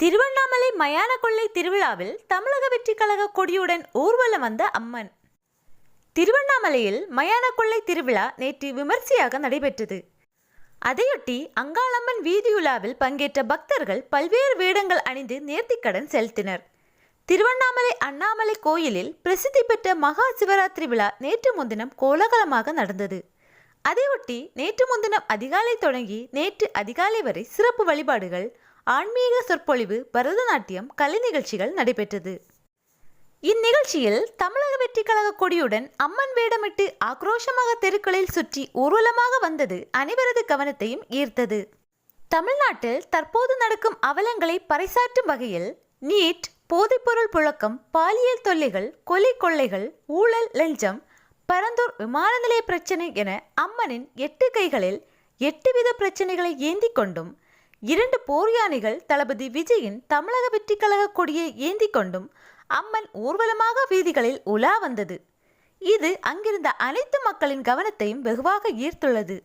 திருவண்ணாமலை மயான கொள்ளை திருவிழாவில் தமிழக வெற்றிக் கழக கொடியுடன் ஊர்வலம் வந்த அம்மன். திருவண்ணாமலையில் மயான கொள்ளை திருவிழா நேற்று விமர்சையாக நடைபெற்றது. அதையொட்டி அங்காளம்மன் வீதியுலாவில் பங்கேற்ற பக்தர்கள் பல்வேறு வேடங்கள் அணிந்து நேர்த்திக்கடன் செலுத்தினர். திருவண்ணாமலை அண்ணாமலை கோயிலில் பிரசித்தி பெற்ற மகா சிவராத்திரி விழா நேற்று முன்தினம் கோலாகலமாக நடந்தது. அதையொட்டி நேற்று முன்தினம் அதிகாலை தொடங்கி நேற்று அதிகாலை வரை சிறப்பு வழிபாடுகள் ஆன்மீக சொற்பொழிவு பரதநாட்டியம் கலை நிகழ்ச்சிகள் நடைபெற்றது. இந்நிகழ்ச்சியில் தமிழக வெற்றி கழக கொடியுடன் அம்மன் வேடமிட்டு ஆக்ரோஷமாக தெருக்களில் சுற்றி ஊர்வலமாக வந்தது அனைவரது கவனத்தையும் ஈர்த்தது. தமிழ்நாட்டில் தற்போது நடக்கும் அவலங்களை பறைசாற்றும் வகையில் நீட் போதைப்பொருள் புழக்கம் பாலியல் தொல்லைகள் கொலை கொள்ளைகள் ஊழல் லஞ்சம் பரந்தூர் விமான நிலைய பிரச்சனை என அம்மனின் எட்டு கைகளில் எட்டு வித பிரச்சனைகளை ஏந்தி கொண்டும் இரண்டு போர்யானைகள் தளபதி விஜயின் தமிழக வெற்றிக் கழக கொடியை ஏந்தி கொண்டும் அம்மன் ஊர்வலமாக வீதிகளில் உலா வந்தது. இது அங்கிருந்த அனைத்து மக்களின் கவனத்தையும் வெகுவாக ஈர்த்துள்ளது.